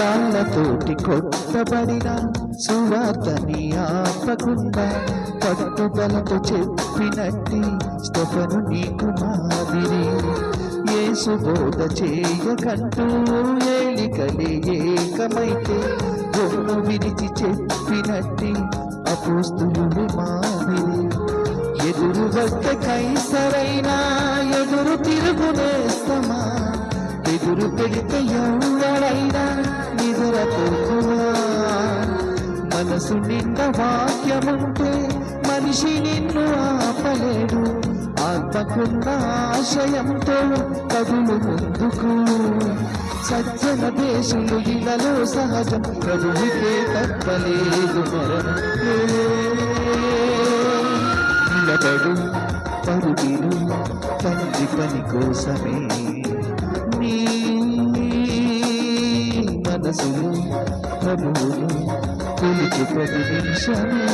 రాళ్ళతోటి కొట్టబడిన సువార్తని ఆపకుండా పట్టుదలతో చెప్పినట్టి స్టెఫను నీకు మాదిరి యేసు బోధ చేయకంటూ ఏలికలే ఏకమైతే బొమ్మ విరిచి చెప్పినట్టి అపోస్తులు మాదిరి. ఎదురు వద్ద కైసరైనా ఎదురు మనసు నిండా వాక్యముంటే మనిషి నిన్ను ఆపలేడు. ఆత్మకున్న ఆశయంతో కదులు ముందుకు. సజ్జన దేశులు ఇలలో సహజం ప్రభుకే తప్పలేదు మరణం. నిలబడు పరుగిలు తండ్రి పని కోసమే. నీ మనసులు ప్రభువులు పులుచు ప్రతి నిమిషమే